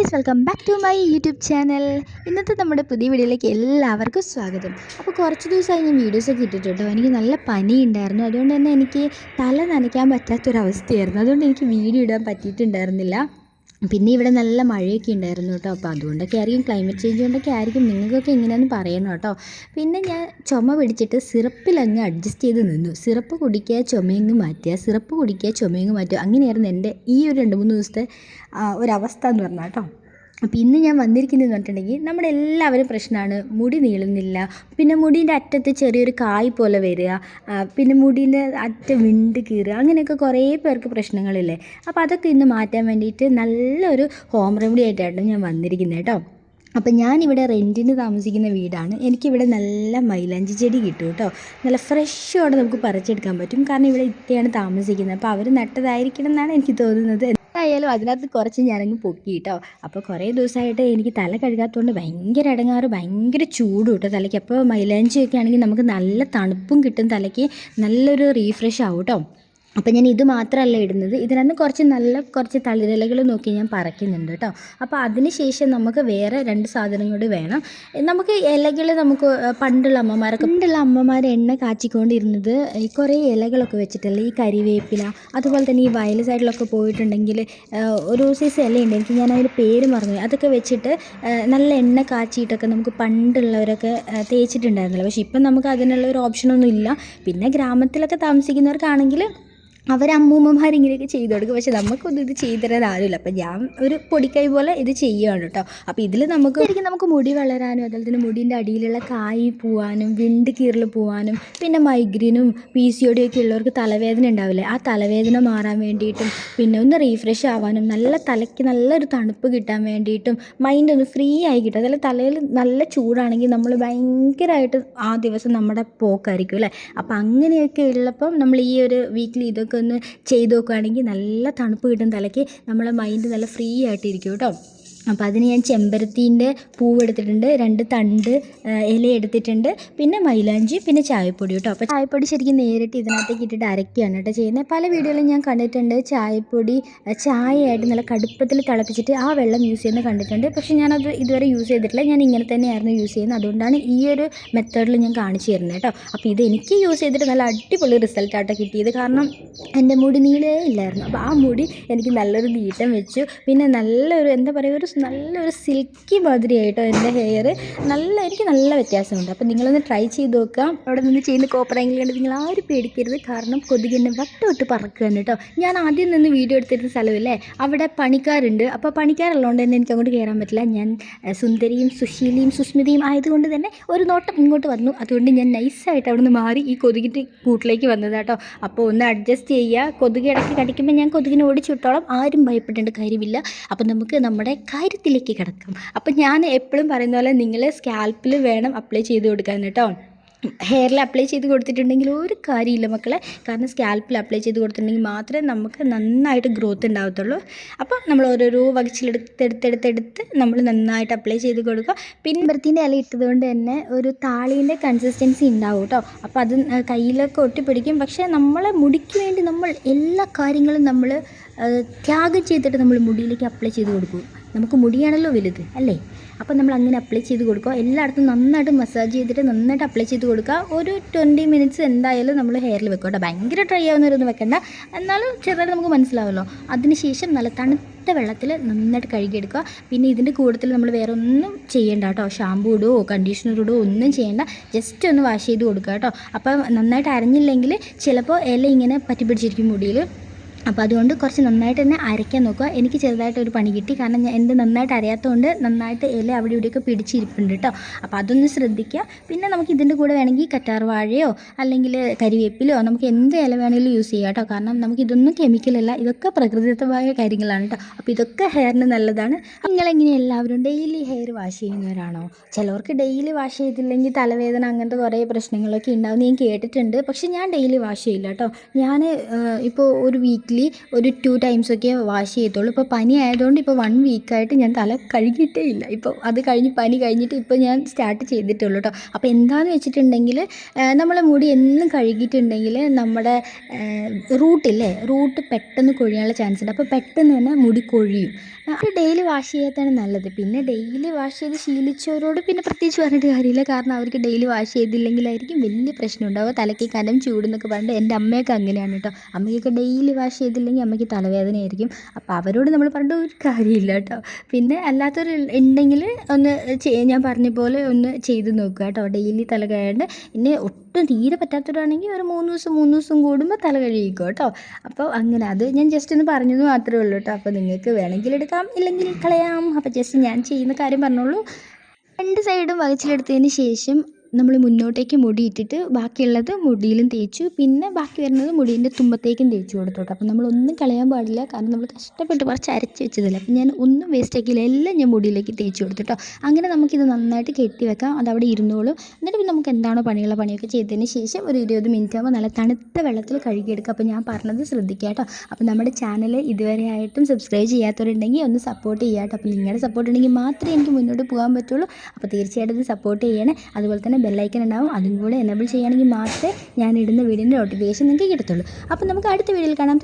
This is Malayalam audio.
Guys welcome back to my YouTube channel ഇന്നത്തെ നമ്മുടെ പുതിയ വീഡിയോയിലേക്ക് എല്ലാവർക്കും സ്വാഗതം. അപ്പോൾ കുറച്ച് ദിവസമായി ഞാൻ വീഡിയോസൊക്കെ ഇട്ടിട്ടുണ്ടോ? എനിക്ക് നല്ല പനി ഉണ്ടായിരുന്നു. അതുകൊണ്ട് തന്നെ എനിക്ക് തല നനയ്ക്കാൻ പറ്റാത്തൊരവസ്ഥയായിരുന്നു. അതുകൊണ്ട് എനിക്ക് വീഡിയോ ഇടാൻ പറ്റിയിട്ടുണ്ടായിരുന്നില്ല. പിന്നെ ഇവിടെ നല്ല മഴയൊക്കെ ഉണ്ടായിരുന്നു കേട്ടോ. അപ്പോൾ അതുകൊണ്ടൊക്കെ ആയിരിക്കും ക്ലൈമറ്റ് ചേഞ്ച് കൊണ്ടൊക്കെ ആയിരിക്കും നിങ്ങൾക്കൊക്കെ ഇങ്ങനെയൊന്ന് പറയണം കേട്ടോ. പിന്നെ ഞാൻ ചുമ പിടിച്ചിട്ട് സിറപ്പിലങ്ങ് അഡ്ജസ്റ്റ് ചെയ്ത് നിന്നു. സിറപ്പ് കുടിക്കുക ചുമയങ്ങ് മാറ്റുക. സിറപ്പ് കുടിക്കുക ചുമയങ്ങ് മാറ്റുക. അങ്ങനെയായിരുന്നു എന്റെ ഈ ഒരു രണ്ട് മൂന്ന് ദിവസത്തെ ഒരവസ്ഥ എന്ന് പറഞ്ഞാൽ കേട്ടോ. അപ്പോൾ ഇന്ന് ഞാൻ വന്നിരിക്കുന്നതെന്ന് പറഞ്ഞിട്ടുണ്ടെങ്കിൽ നമ്മുടെ എല്ലാവരും പ്രശ്നമാണ്. മുടി നീളുന്നില്ല. പിന്നെ മുടീന്റെ അറ്റത്ത് ചെറിയൊരു കായ് പോലെ വരിക. പിന്നെ മുടീന്റെ അറ്റം വിണ്ട് കീറുക. അങ്ങനെയൊക്കെ കുറേ പേർക്ക് പ്രശ്നങ്ങളില്ലേ. അപ്പോൾ അതൊക്കെ ഇന്ന് മാറ്റാൻ വേണ്ടിയിട്ട് നല്ലൊരു ഹോം റെമഡി ആയിട്ടാണ് ഞാൻ വന്നിരിക്കുന്നത് കേട്ടോ. അപ്പം ഞാനിവിടെ റെന്റിന് താമസിക്കുന്ന വീടാണ്. എനിക്കിവിടെ നല്ല മൈലാഞ്ചി ചെടി കിട്ടും കേട്ടോ. നല്ല ഫ്രഷോടെ നമുക്ക് പറിച്ചെടുക്കാൻ പറ്റും. കാരണം ഇവിടെ ഇത്തയാണ് താമസിക്കുന്നത്. അപ്പോൾ അവർ നട്ടതായിരിക്കണം എന്നാണ് എനിക്ക് തോന്നുന്നത്. എന്തായാലും അതിനകത്ത് കുറച്ച് ഞാനങ്ങ് പൊക്കി കേട്ടോ അപ്പോൾ കുറേ ദിവസമായിട്ട് എനിക്ക് തല കഴുകാത്തതുകൊണ്ട് ഭയങ്കര ഇടങ്ങാറ് ഭയങ്കര ചൂട് കേട്ടോ തലയ്ക്ക്. അപ്പോൾ മൈലാഞ്ചിയൊക്കെ ആണെങ്കിൽ നമുക്ക് നല്ല തണുപ്പും കിട്ടും തലയ്ക്ക്. നല്ലൊരു റീഫ്രഷ് ആവും കേട്ടോ അപ്പോൾ ഞാൻ ഇത് മാത്രമല്ല ഇടുന്നത്. ഇതിനകത്ത് കുറച്ച് നല്ല കുറച്ച് തളിരലകൾ നോക്കി ഞാൻ പറിക്കുന്നുണ്ട് കേട്ടോ. അപ്പോൾ അതിന് ശേഷം നമുക്ക് വേറെ രണ്ട് സാധനം കൂടി വേണം. നമുക്ക് ഇലകൾ നമുക്ക് പണ്ടുള്ള അമ്മമാരൊക്കെ പണ്ടുള്ള അമ്മമാർ എണ്ണ കാച്ചിക്കൊണ്ടിരുന്നത് ഈ കുറേ ഇലകളൊക്കെ വെച്ചിട്ടല്ലേ? ഈ കരിവേപ്പില അതുപോലെ തന്നെ ഈ വയൽ സൈഡിലൊക്കെ പോയിട്ടുണ്ടെങ്കിൽ ഒരു സൈസ് ഇലയുണ്ട്. എനിക്ക് ഞാൻ അതിന്റെ പേര് മറന്നു അതൊക്കെ വെച്ചിട്ട് നല്ല എണ്ണ കാച്ചിയിട്ടൊക്കെ നമുക്ക് പണ്ടുള്ളവരൊക്കെ തേച്ചിട്ടുണ്ടായിരുന്നല്ലോ. പക്ഷേ ഇപ്പം നമുക്ക് അതിനുള്ള ഒരു ഓപ്ഷനൊന്നും ഇല്ല. പിന്നെ ഗ്രാമത്തിലൊക്കെ താമസിക്കുന്നവർക്കാണെങ്കിൽ അവരമ്മൂമ്മമാർ ഇങ്ങനെയൊക്കെ ചെയ്തു കൊടുക്കും പക്ഷെ നമുക്കൊന്നും ഇത് ചെയ്തു തരാൻ ആരുമില്ല. അപ്പം ഞാൻ ഒരു പൊടിക്കൈ പോലെ ഇത് ചെയ്യുകയാണ് കേട്ടോ. അപ്പോൾ ഇതിൽ നമുക്ക് ശരിക്കും നമുക്ക് മുടി വളരാനും അതുപോലെ തന്നെ മുടിന്റെ അടിയിലുള്ള കായ് പോവാനും വിണ്ട് കീറൽ പോവാനും പിന്നെ മൈഗ്രീനും പി സി ഒ ഒക്കെ ഉള്ളവർക്ക് തലവേദന ഉണ്ടാവില്ലേ? ആ തലവേദന മാറാൻ വേണ്ടിയിട്ടും പിന്നെ ഒന്ന് റീഫ്രഷ് ആവാനും നല്ല തലയ്ക്ക് നല്ലൊരു തണുപ്പ് കിട്ടാൻ വേണ്ടിയിട്ടും മൈൻഡ് ഒന്ന് ഫ്രീ ആയി കിട്ടും. അതല്ല തലയിൽ നല്ല ചൂടാണെങ്കിൽ നമ്മൾ ഭയങ്കരമായിട്ട് ആ ദിവസം നമ്മുടെ പോക്കായിരിക്കും അല്ലേ? അപ്പോൾ അങ്ങനെയൊക്കെ ഉള്ളപ്പം നമ്മൾ ഈ ഒരു വീക്കിൽ ഇതൊക്കെ ഒന്ന് ചെയ്ത് നോക്കുകയാണെങ്കിൽ നല്ല തണുപ്പ് കിട്ടും തലയ്ക്ക്. നമ്മളെ മൈൻഡ് നല്ല ഫ്രീ ആയിട്ടിരിക്കും കേട്ടോ. അപ്പോൾ അതിന് ഞാൻ ചെമ്പരത്തീന്റെ പൂവ് എടുത്തിട്ടുണ്ട് രണ്ട് തണ്ട് ഇല എടുത്തിട്ടുണ്ട് പിന്നെ മൈലാഞ്ചി പിന്നെ ചായപ്പൊടി കേട്ടോ. അപ്പോൾ ചായപ്പൊടി ശരിക്കും നേരിട്ട് ഇതിനകത്തേക്ക് ഇട്ടിട്ട് അരയ്ക്കുകയാണ് കേട്ടോ ചെയ്യുന്നത്. പല വീഡിയോയിലും ഞാൻ കണ്ടിട്ടുണ്ട് ചായപ്പൊടി ചായയായിട്ട് നല്ല കടുപ്പത്തിൽ തിളപ്പിച്ചിട്ട് ആ വെള്ളം യൂസ് ചെയ്യുന്നത് കണ്ടിട്ടുണ്ട്. പക്ഷേ ഞാനത് ഇതുവരെ യൂസ് ചെയ്തിട്ടില്ല. ഞാൻ ഇങ്ങനെ തന്നെയായിരുന്നു യൂസ് ചെയ്യുന്നത്. അതുകൊണ്ടാണ് ഈ ഒരു മെത്തേഡിൽ ഞാൻ കാണിച്ചു തരുന്നത് കേട്ടോ. അപ്പോൾ ഇത് എനിക്ക് യൂസ് ചെയ്തിട്ട് നല്ല അടിപൊളി റിസൾട്ടാട്ടോ കിട്ടിയത്. കാരണം എന്റെ മുടി നീളേ ഇല്ലായിരുന്നു. അപ്പോൾ ആ മുടി എനിക്ക് നല്ലൊരു നീട്ടം വെച്ചു. പിന്നെ നല്ലൊരു എന്താ പറയുക ഒരു നല്ലൊരു സിൽക്കി മാതിരിയായിട്ടോ എന്റെ ഹെയർ. നല്ല എനിക്ക് നല്ല വ്യത്യാസമുണ്ട്. അപ്പോൾ നിങ്ങളൊന്ന് ട്രൈ ചെയ്ത് നോക്കാം അവിടെ നിന്ന് ചെയ്യുന്ന കോപ്പറയെങ്കിൽ കണ്ട് നിങ്ങൾ ആരും പേടിക്കരുത്. കാരണം കൊതുക് എന്നെ വട്ട് വിട്ട് പറക്കുകയാണ് കേട്ടോ. ഞാൻ ആദ്യം നിന്ന് വീഡിയോ എടുത്തിരുന്ന സ്ഥലമില്ലേ? അവിടെ പണിക്കാരുണ്ട്. അപ്പോൾ പണിക്കാരുള്ളതുകൊണ്ട് തന്നെ എനിക്ക് അങ്ങോട്ട് കയറാൻ പറ്റില്ല. ഞാൻ സുന്ദരിയും സുശീലിയും സുസ്മിതയും ആയതുകൊണ്ട് തന്നെ ഒരു നോട്ടം ഇങ്ങോട്ട് വന്നു. അതുകൊണ്ട് ഞാൻ നൈസായിട്ട് അവിടെ നിന്ന് മാറി ഈ കൊതുകിന്റെ കൂട്ടിലേക്ക് വന്നത് കേട്ടോ. അപ്പോൾ ഒന്ന് അഡ്ജസ്റ്റ് ചെയ്യുക. കൊതുക് ഇടയ്ക്ക് കടിക്കുമ്പോൾ ഞാൻ കൊതുകിനെ ഓടിച്ചു വിട്ടോളം. ആരും ഭയപ്പെടേണ്ട കാര്യമില്ല. അപ്പോൾ നമുക്ക് നമ്മുടെ കാര്യത്തിലേക്ക് കിടക്കാം. അപ്പം ഞാൻ എപ്പോഴും പറയുന്ന പോലെ നിങ്ങൾ സ്കാൽപ്പിൽ വേണം അപ്ലൈ ചെയ്ത് കൊടുക്കാൻ കേട്ടോ. ഹെയറിൽ അപ്ലൈ ചെയ്ത് കൊടുത്തിട്ടുണ്ടെങ്കിൽ ഒരു കാര്യമില്ല മക്കളെ. കാരണം സ്കാൽപ്പിൽ അപ്ലൈ ചെയ്ത് കൊടുത്തിട്ടുണ്ടെങ്കിൽ മാത്രമേ നമുക്ക് നന്നായിട്ട് ഗ്രോത്ത് ഉണ്ടാവത്തുള്ളൂ. അപ്പോൾ നമ്മൾ ഓരോരോ വകച്ചിലെടുത്തെടുത്തെടുത്തെടുത്ത് നമ്മൾ നന്നായിട്ട് അപ്ലൈ ചെയ്ത് കൊടുക്കുക. പിന്നെ ബർത്തിന്റെ ഇല ഇട്ടതുകൊണ്ട് തന്നെ ഒരു താളീന്റെ കൺസിസ്റ്റൻസി ഉണ്ടാവും കേട്ടോ. അപ്പോൾ അത് കയ്യിലൊക്കെ ഒട്ടിപ്പിടിക്കും. പക്ഷേ നമ്മളെ മുടിക്ക് വേണ്ടി നമ്മൾ എല്ലാ കാര്യങ്ങളും നമ്മൾ ത്യാഗം ചെയ്തിട്ട് നമ്മൾ മുടിയിലേക്ക് അപ്ലൈ ചെയ്ത് കൊടുക്കും. നമുക്ക് മുടിയാണല്ലോ വലുത് അല്ലേ? അപ്പോൾ നമ്മൾ അങ്ങനെ അപ്ലൈ ചെയ്ത് കൊടുക്കുക. എല്ലായിടത്തും നന്നായിട്ട് മസാജ് ചെയ്തിട്ട് നന്നായിട്ട് അപ്ലൈ ചെയ്ത് കൊടുക്കുക. ഒരു ട്വന്റി മിനിറ്റ്സ് എന്തായാലും നമ്മൾ ഹെയറിൽ വെക്കുക കേട്ടോ. ഭയങ്കര ഡ്രൈ ആവുന്നവരൊന്നും വെക്കണ്ട. എന്നാലും ചെറുതായിട്ട് നമുക്ക് മനസ്സിലാവുമല്ലോ അതിനുശേഷം നല്ല തണുത്ത വെള്ളത്തിൽ നന്നായിട്ട് കഴുകിയെടുക്കുക. പിന്നെ ഇതിന്റെ കൂടുതൽ നമ്മൾ വേറെ ഒന്നും ചെയ്യേണ്ട കേട്ടോ. ഷാമ്പൂ ഇടുകയോ കണ്ടീഷണർ ഇടുകയോ ഒന്നും ചെയ്യേണ്ട. ജസ്റ്റ് ഒന്ന് വാഷ് ചെയ്ത് കൊടുക്കുക കേട്ടോ. അപ്പം നന്നായിട്ട് അരഞ്ഞില്ലെങ്കിൽ ചിലപ്പോൾ ഇല ഇങ്ങനെ പറ്റി പിടിച്ചിരിക്കും മുടിയിൽ. അപ്പോൾ അതുകൊണ്ട് കുറച്ച് നന്നായിട്ട് തന്നെ അരയ്ക്കാൻ നോക്കുക. എനിക്ക് ചെറുതായിട്ട് ഒരു പണി കിട്ടി. കാരണം ഞാൻ എന്റെ നന്നായിട്ട് അറിയാത്തതുകൊണ്ട് നന്നായിട്ട് ഇല അവിടെ ഇവിടെയൊക്കെ പിടിച്ചിരിപ്പുണ്ട് കേട്ടോ. അപ്പോൾ അതൊന്ന് ശ്രദ്ധിക്കുക. പിന്നെ നമുക്ക് ഇതിന്റെ കൂടെ വേണമെങ്കിൽ കറ്റാർ വാഴയോ അല്ലെങ്കിൽ കരിവേപ്പിലോ നമുക്ക് എന്ത് ഇല വേണമെങ്കിലും യൂസ് ചെയ്യാം കേട്ടോ. കാരണം നമുക്ക് ഇതൊന്നും കെമിക്കലല്ല ഇതൊക്കെ പ്രകൃതിദത്തമായ കാര്യങ്ങളാണ് കേട്ടോ. അപ്പോൾ ഇതൊക്കെ ഹെയറിന് നല്ലതാണ്. നിങ്ങളെങ്ങനെ എല്ലാവരും ഡെയിലി ഹെയർ വാഷ് ചെയ്യുന്നവരാണോ? ചിലവർക്ക് ഡെയിലി വാഷ് ചെയ്തില്ലെങ്കിൽ തലവേദന അങ്ങനത്തെ കുറേ പ്രശ്നങ്ങളൊക്കെ ഉണ്ടാവും. ഞാൻ കേട്ടിട്ടുണ്ട്. പക്ഷേ ഞാൻ ഡെയിലി വാഷ് ചെയ്യില്ല കേട്ടോ. ഞാൻ ഇപ്പോൾ ഒരു വീക്കിലി ഒരു ടു ടൈംസ് ഒക്കെ വാഷ് ചെയ്യത്തുള്ളൂ ഇപ്പോൾ പനി ആയതുകൊണ്ട് ഇപ്പോൾ വൺ വീക്കായിട്ട് ഞാൻ തല കഴുകിയിട്ടേ ഇല്ല. ഇപ്പോൾ അത് കഴിഞ്ഞ് പനി കഴിഞ്ഞിട്ട് ഇപ്പോൾ ഞാൻ സ്റ്റാർട്ട് ചെയ്തിട്ടുള്ളൂ കേട്ടോ അപ്പോൾ എന്താണെന്ന് വെച്ചിട്ടുണ്ടെങ്കിൽ നമ്മളെ മുടി എന്നും കഴുകിയിട്ടുണ്ടെങ്കിൽ നമ്മുടെ റൂട്ടില്ലേ റൂട്ട് പെട്ടെന്ന് കൊഴിയാനുള്ള ചാൻസ് ഉണ്ട്. അപ്പോൾ പെട്ടെന്ന് തന്നെ മുടി കൊഴിയും. അത് ഡെയിലി വാഷ് ചെയ്യാത്തതാണ് നല്ലത്. പിന്നെ ഡെയിലി വാഷ് ചെയ്ത് ശീലിച്ചവരോട് പിന്നെ പ്രത്യേകിച്ച് പറഞ്ഞിട്ട് കാര്യമില്ല. കാരണം അവർക്ക് ഡെയിലി വാഷ് ചെയ്തില്ലെങ്കിലായിരിക്കും വലിയ പ്രശ്നം ഉണ്ടാവുക തലയ്ക്ക് കനം ചൂടെന്നൊക്കെ പറഞ്ഞിട്ട് എന്റെ അമ്മയൊക്കെ അങ്ങനെയാണ് കേട്ടോ. അമ്മയ്ക്കൊക്കെ ഡെയിലി വാഷ് ചെയ്തില്ലെങ്കിൽ അമ്മയ്ക്ക് തലവേദനയായിരിക്കും. അപ്പോൾ അവരോട് നമ്മൾ പറഞ്ഞിട്ട് ഒരു കാര്യമില്ല കേട്ടോ. പിന്നെ അല്ലാത്തവർ ഉണ്ടെങ്കിൽ ഒന്ന് ഞാൻ പറഞ്ഞ പോലെ ഒന്ന് ചെയ്ത് നോക്കുക കേട്ടോ. ഡെയിലി തല കഴിയാണ്ട് പിന്നെ ഒട്ടും തീരെ പറ്റാത്തവരാണെങ്കിൽ ഒരു മൂന്ന് ദിവസം മൂന്ന് ദിവസം കൂടുമ്പോൾ തല കഴുകിക്കോ കേട്ടോ അപ്പോൾ അങ്ങനെ അത് ഞാൻ ജസ്റ്റ് ഒന്ന് പറഞ്ഞത് മാത്രമേ ഉള്ളൂ കേട്ടോ അപ്പോൾ നിങ്ങൾക്ക് വേണമെങ്കിൽ എടുക്കാം ഇല്ലെങ്കിൽ കളയാം. അപ്പോൾ ജസ്റ്റ് ഞാൻ ചെയ്യുന്ന കാര്യം പറഞ്ഞോളൂ. രണ്ട് സൈഡും വകച്ചിലെടുത്തതിന് ശേഷം നമ്മൾ മുന്നോട്ടേക്ക് മുടി ഇട്ടിട്ട് ബാക്കിയുള്ളത് മുടിയിലും തേച്ചു. പിന്നെ ബാക്കി വരുന്നത് മുടീന്റെ തുമ്പത്തേക്കും തേച്ചു കൊടുത്തോട്ടെ. അപ്പം അപ്പോൾ നമ്മളൊന്നും കളയാൻ പാടില്ല. കാരണം നമ്മൾ കഷ്ടപ്പെട്ട് കുറച്ച് അരച്ച് വെച്ചതല്ലേ. അപ്പം ഞാൻ ഒന്നും വേസ്റ്റ് ആക്കിയില്ല. എല്ലാം ഞാൻ മുടിയിലേക്ക് തേച്ചു കൊടുത്തിട്ടോ. അങ്ങനെ നമുക്കിത് നന്നായിട്ട് കെട്ടി വെക്കാം. അതവിടെ ഇരുന്നോളും. എന്നിട്ട് പിന്നെ നമുക്ക് എന്താണോ പണിയുള്ള പണിയൊക്കെ ചെയ്തതിന് ശേഷം ഒരു ഇരുപത് മിനിറ്റ് ആകുമ്പോൾ നല്ല തണുത്ത വെള്ളത്തിൽ കഴുകിയെടുക്കുക അപ്പോൾ ഞാൻ പറഞ്ഞത് ശ്രദ്ധിക്കുക കേട്ടോ. അപ്പോൾ നമ്മുടെ ചാനൽ ഇതുവരെ ആയിട്ടും സബ്സ്ക്രൈബ് ചെയ്യാത്തവരുണ്ടെങ്കിൽ ഒന്ന് സപ്പോർട്ട് ചെയ്യാട്ടോ കേട്ടോ. അപ്പോൾ നിങ്ങളുടെ സപ്പോർട്ട് ഉണ്ടെങ്കിൽ മാത്രമേ എനിക്ക് മുന്നോട്ട് പോകാൻ പറ്റുള്ളൂ. അപ്പോൾ തീർച്ചയായിട്ടും ഇത് സപ്പോർട്ട് ചെയ്യണേ. അതുപോലെ തന്നെ ബെല്ലൈക്കൻ ഉണ്ടാവും അതും കൂടെ എനേബിൾ ചെയ്യുകയാണെങ്കിൽ മാത്രമേ ഞാൻ ഇടുന്ന വീഡിയോന്റെ നോട്ടിഫിക്കേഷൻ നിങ്ങൾക്ക് കിട്ടത്തുള്ളൂ അപ്പോൾ നമുക്ക് അടുത്ത വീഡിയോയിൽ കാണാം.